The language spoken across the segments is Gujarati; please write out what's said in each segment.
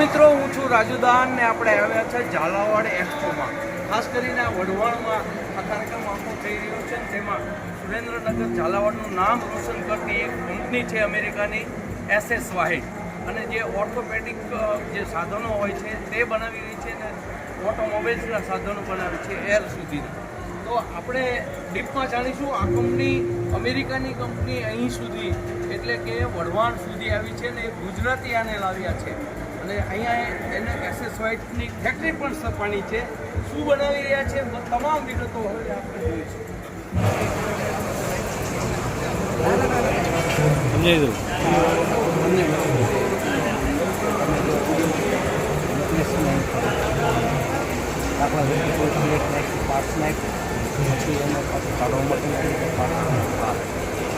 મિત્રો, હું છું રાજુદાન ને આપણે આવ્યા છે ઝાલાવાડ એક્સપોમાં. ખાસ કરીને આ વઢવાણમાં આ કાર્યક્રમ આખો થઈ રહ્યો છે તેમાં સુરેન્દ્રનગર ઝાલાવાડનું નામ રોશન કરતી એક કંપની છે અમેરિકાની એસએસ વાહિડ અને જે ઓર્થોપેડિક જે સાધનો હોય છે તે બનાવી રહી છે ને ઓટોમોબાઈલ્સના સાધનો બનાવે છે એર સુધીના. તો આપણે ડીપમાં જાણીશું આ કંપની અમેરિકાની કંપની અહીં સુધી, એટલે કે વઢવાણ સુધી આવી છે ને ગુજરાતી આને લાવ્યા છે. અને અહીંયા એને એસએસ વાઇટની ફેક્ટરી પણ સ્થપાણી છે. શું બનાવી રહ્યા છે? તમામ વિગતો હવે આપણે જોઈશું.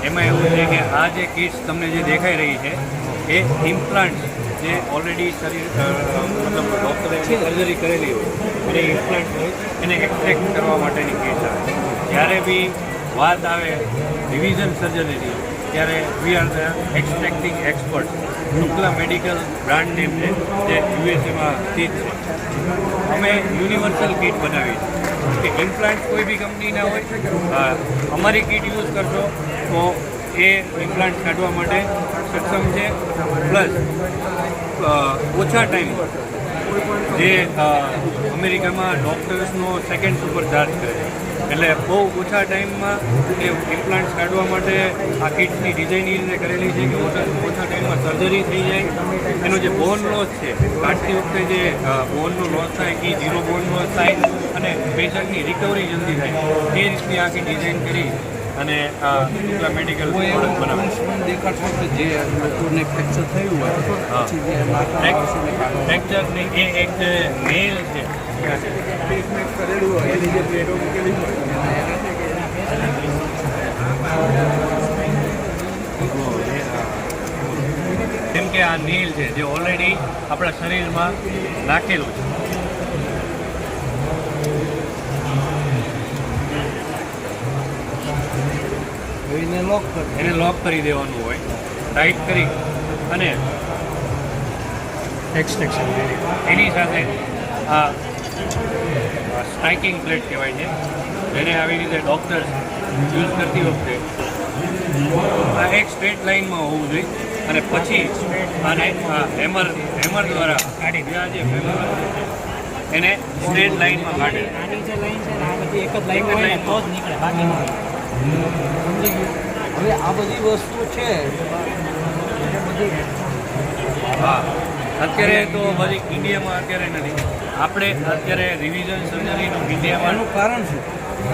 એમાં એવું છે કે આ જે કિટ્સ તમને જે દેખાઈ રહી છે એ ઇમ્પ્લાન્ટ જે ઓલરેડી શરીર મતલબ ડૉક્ટરે સર્જરી કરેલી હોય અને ઇમ્પ્લાન્ટ હોય, એને એક્સટ્રેક્ટ કરવા માટેની કેસ આવે. જ્યારે બી વાત આવે રિવિઝન સર્જરીની ત્યારે we are the extracting expert Shukla medical brand name છે, જે યુએસએમાં સ્થિત છે. અમે યુનિવર્સલ કીટ બનાવી છે કે ઇમ્પ્લાન્ટ કોઈ બી કંપનીના હોય અમારી કીટ યુઝ કરશો તો એ ઇમ્પ્લાન્ટ કાઢવા માટે સક્ષમ છે. પ્લસ ઓછા ટાઈમ જે અમેરિકામાં ડૉક્ટર્સનો સેકન્ડ સુપર ચાર્જ કરે છે. એટલે બહુ ઓછા ટાઈમમાં એ ઇમ્પ્લાન્ટ્સ કાઢવા માટે આ કિટની ડિઝાઇન એ રીતે કરેલી છે કે ઓછા ઓછા ટાઈમમાં સર્જરી થઈ જાય. એનો જે બોન લોસ છે, કાઢતી વખતે જે બોનનો લોસ થાય એ ઝીરો બોન લોસ થાય અને પેશન્ટની રિકવરી જલ્દી થાય, એ રીતની આખી ડિઝાઇન કરી અને આ શુક્લા મેડિકલ પ્રોડક્ટ બનાવે દેખાડશો કે જે લોકોને ફ્રેક્ચર થયું હોય ફ્રેક્ચર ને એ એક મેલ નેલ છે કરેલું હોય એની જે પ્લેટો મૂકેલી હોય જેમ કે આ નીલ છે જે ઓલરેડી આપણા શરીરમાં નાખેલું છે. એને લોક કરી એને લોક કરી દેવાનું હોય. ટાઈટ કરી અને એની સાથે આ સ્ટ્રાઇકિંગ પ્લેટ કહેવાય છે. જેને આવી રીતે ડૉક્ટર યુઝ કરતી વખતે આ એક સ્ટ્રેટ લાઇનમાં હોવું જોઈએ. અને પછી આને હેમર હેમર દ્વારા કાઢી હેમર એને સ્ટ્રેટ લાઇનમાં કાઢે. આની જે લાઇન છે ને આ બધી એક જ લાઈન તો જ નીકળે બાકી ગયું હવે આ બધી વસ્તુ છે. અત્યારે તો બધી ઇન્ડિયામાં અત્યારે નથી. આપણે અત્યારે રિવિઝન સર્જરીનું ઇન્ડિયામાં કારણ શું?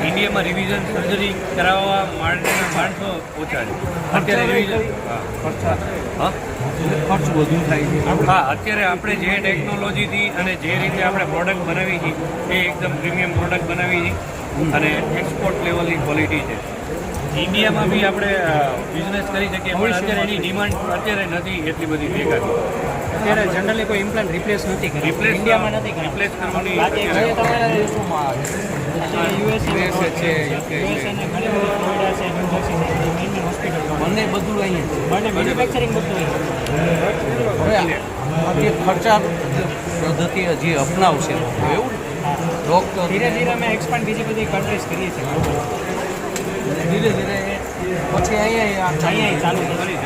ઇન્ડિયામાં રિવિઝન સર્જરી કરાવવા માટેના માણસો ઓછા છે. અત્યારે રિવિઝન હા. ખર્ચા વધુ થાય છે. હા અત્યારે આપણે જે ટેકનોલોજીથી અને જે રીતે આપણે પ્રોડક્ટ બનાવી છીએ એ એકદમ પ્રીમિયમ પ્રોડક્ટ બનાવી છે. અને એક્સપોર્ટ લેવલની ક્વોલિટી છે. ઇન્ડિયામાં બી આપણે બિઝનેસ કરી શકીએ પણ અત્યારે એની ડિમાન્ડ અત્યારે નથી એટલી બધી દેખાતી અત્યારે જનરલી કોઈ ઇમ્પ્લાન્ટ રિપ્લેસ નથી રિપ્લેસ ઇન્ડિયામાં નથી રિપ્લેસ કરવાની બંને બધું અહીંયા બંને મેન્યુફેક્ચરિંગ બધું. ખર્ચા પદ્ધતિ હજી અપનાવશે લોકો એવું તો ધીરે ધીરે અમે એક્સપાન્ડ બીજી બધી કન્ટ્રીઝ કરીએ છીએ. ધીરે ધીરે પછી અહીંયા અહીંયા ચાલુ કરી